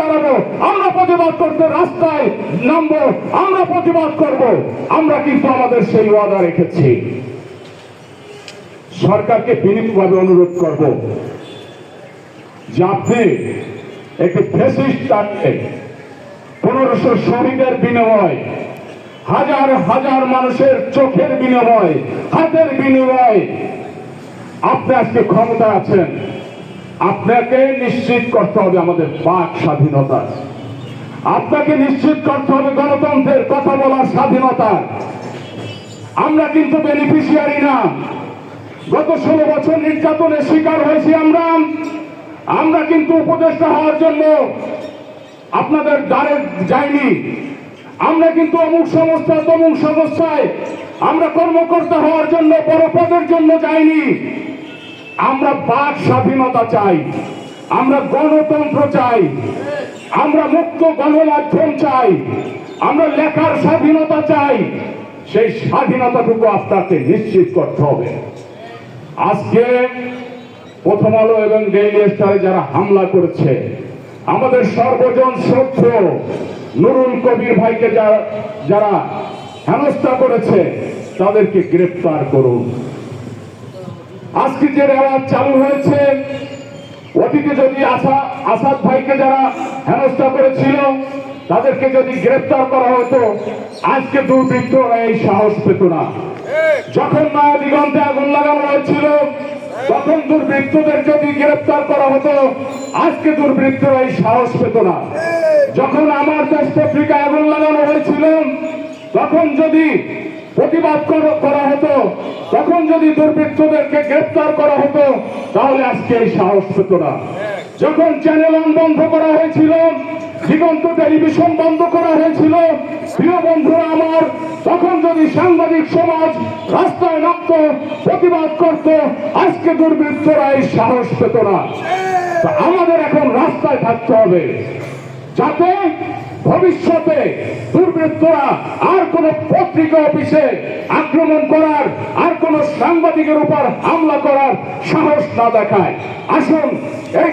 দাঁড়াবো। আমরা প্রতিবাদ করতে রাস্তায় নামবো। আমরা প্রতিবাদ করব। আমরা কিন্তু আমাদের সেই ওয়াদা রেখেছি। সরকারকে বিনীতভাবে অনুরোধ করব যে আপনি একটি ফেসিস্ট তাকে পনেরোশো শহীদের বিনিময়, হাজার হাজার মানুষের চোখের বিনিময়, হাতের বিনিময়, আপনি আজকে ক্ষমতা আছেন। আপনাকে নিশ্চিত করতে হবে আমাদের বাক স্বাধীনতা। আপনাকে নিশ্চিত করতে হবে গণতন্ত্রের কথা বলার স্বাধীনতা। আমরা কিন্তু বেনিফিশিয়ারি না। গত ষোলো বছর নির্যাতনের শিকার হয়েছি আমরা। আমরা কিন্তু উপদেষ্টা হওয়ার জন্য আপনাদের দ্বারে যাইনি। আমরা কিন্তু অমুক সংস্থা, তমুক সংস্থায় আমরা কর্মকর্তা হওয়ার জন্য বড় পদের জন্য যাইনি। আমরা বাক স্বাধীনতা চাই, আমরা গণতন্ত্র চাই, আমরা মুক্ত গণমাধ্যম চাই, আমরা লেখার স্বাধীনতা চাই, সেই স্বাধীনতাটুকু আপনাকে নিশ্চিত করতে হবে। আজকে প্রথম আলো এবং ডেইলি স্টারে যারা হামলা করেছে, আমাদের সর্বজন শ্রদ্ধ নুরুল কবির ভাইকে যারা যারা হেনস্থা করেছে, তাদেরকে গ্রেফতার করুন। আজকে যে রেওয়াজ চালু হয়েছে অতীতে যদি আসা আসাদ ভাইকে যারা হেনস্থা করেছিল, তাদেরকে যদি গ্রেফতার করা হতো, আজকে দুর্বৃত্তরা এই সাহস পেত না। যখন নয়া দিগন্তে আগুন লাগানো হয়েছিল, তখন দুর্বৃত্তদের যদি গ্রেফতার করা হতো, আজকে দুর্বৃত্তরা এই সাহস পেত না। যখন আমার দেশ পত্রিকায় আগুন লাগানো হয়েছিল, তখন যদি প্রতিবাদ করা হতো যদি দুর্বৃত্তদেরকে গ্রেফতার করা হতো, তাহলে আজকে এই সাহস পেত না। যখন চ্যানেল অন বন্ধ করা হয়েছিল, দিগন্ত টেলিভিশন বন্ধ করা হয়েছিল, প্রিয় বন্ধুরা আমার, তখন যদি সাংবাদিক সমাজ রাস্তায় নামত, প্রতিবাদ করত, আজকে দুর্বৃত্তরা এই সাহস পেত না। আমাদের এখন রাস্তায় থাকতে হবে। যাতে ভবিষ্যতে দুর্বৃত্তরা আর কোন পত্রিকা অফিসে আক্রমণ করার, আর কোন সাংবাদিকের উপর হামলা করার সাহস না দেখায়। আসুন এই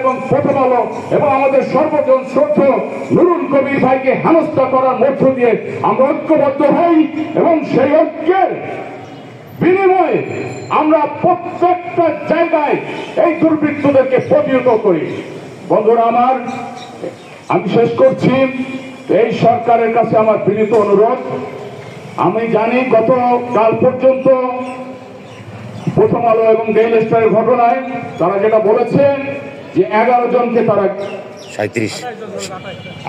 এবং প্রথম আলো এবং আমাদের সর্বজন শ্রদ্ধ নুরুল কবির ভাইকে হেনস্থা করার মধ্য দিয়ে আমরা ঐক্যবদ্ধ হই এবং সেই ঐক্যের বিনিময়ে আমরা প্রত্যেকটা জায়গায় এই দুর্বৃত্তদেরকে প্রতিহত করি। বন্ধুরা আমার আমি শেষ করছি। এই সরকারের কাছে আমার বিনীত অনুরোধ। আমি জানি গত কাল পর্যন্ত প্রথম আলো এবং ডেইল স্টারের ঘটনায় তারা যেটা বলেছে যে এগারো জনকে তারা সাঁত্রিশ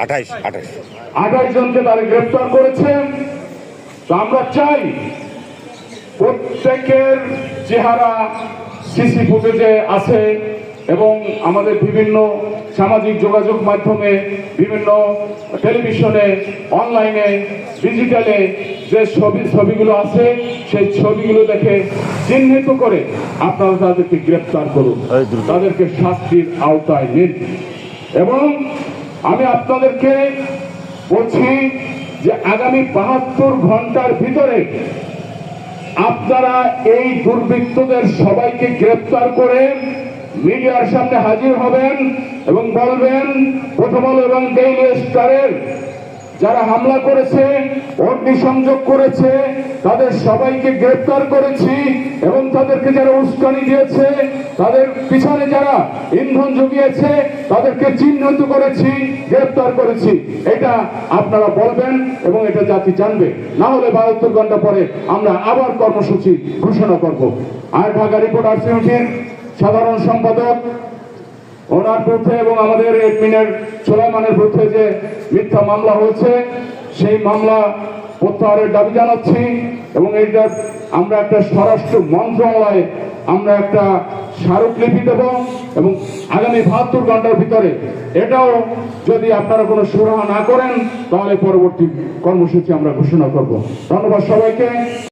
আঠাইশ আঠাইশ। আঠাশ জনকে তারা গ্রেফতার করেছে। তো আমরা চাই প্রত্যেকের চেহারা সিসি ফুটেজে আছে। এবং আমাদের বিভিন্ন সামাজিক যোগাযোগ মাধ্যমে বিভিন্ন টেলিভিশনে অনলাইনে ডিজিটালে যে ছবি ছবিগুলো আছে সেই ছবিগুলো দেখে চিহ্নিত করে আপনারা তাদেরকে গ্রেফতার করুন। তাদেরকে শাস্তির আওতায় নিন। এবং আমি আপনাদেরকে বলছি যে আগামী বাহাত্তর ঘণ্টার ভিতরে আপনারা এই দুর্বৃত্তদের সবাইকে গ্রেপ্তার করে মিডিয়ার সামনে হাজির হবেন এবং বলবেন প্রথম আলো এবং ডেইলি স্টারের যারা হামলা করেছে অগ্নিসংযোগ করেছে, তাদের সবাইকে গ্রেপ্তার করেছি এবং তাদেরকে যারা উস্কানি দিয়েছে, তাদের পিছনে যারা ইন্ধন জুগিয়েছে, তাদেরকে চিহ্নিত করেছি, গ্রেপ্তার করেছি। এটা আপনারা বলবেন এবং এটা জাতি জানবে। না হলে বাহাত্তর ঘণ্টা পরে আমরা আবার কর্মসূচি ঘোষণা করব। আর ঢাকা রিপোর্টার্স ইউনিটির সাধারণ সম্পাদক, ওনার বিরুদ্ধে এবং আমাদের এডমিনের সোলাইমানের বিরুদ্ধে যে মিথ্যা মামলা হয়েছে, সেই মামলা প্রত্যাহারের দাবি জানাচ্ছি এবং এইটা আমরা একটা স্বরাষ্ট্র মন্ত্রণালয়ে আমরা একটা স্মারকলিপি দেব এবং আগামী বাহাত্তর ঘণ্টার ভিতরে এটাও যদি আপনারা কোনো সুরাহা না করেন, তাহলে পরবর্তী কর্মসূচি আমরা ঘোষণা করব। ধন্যবাদ সবাইকে।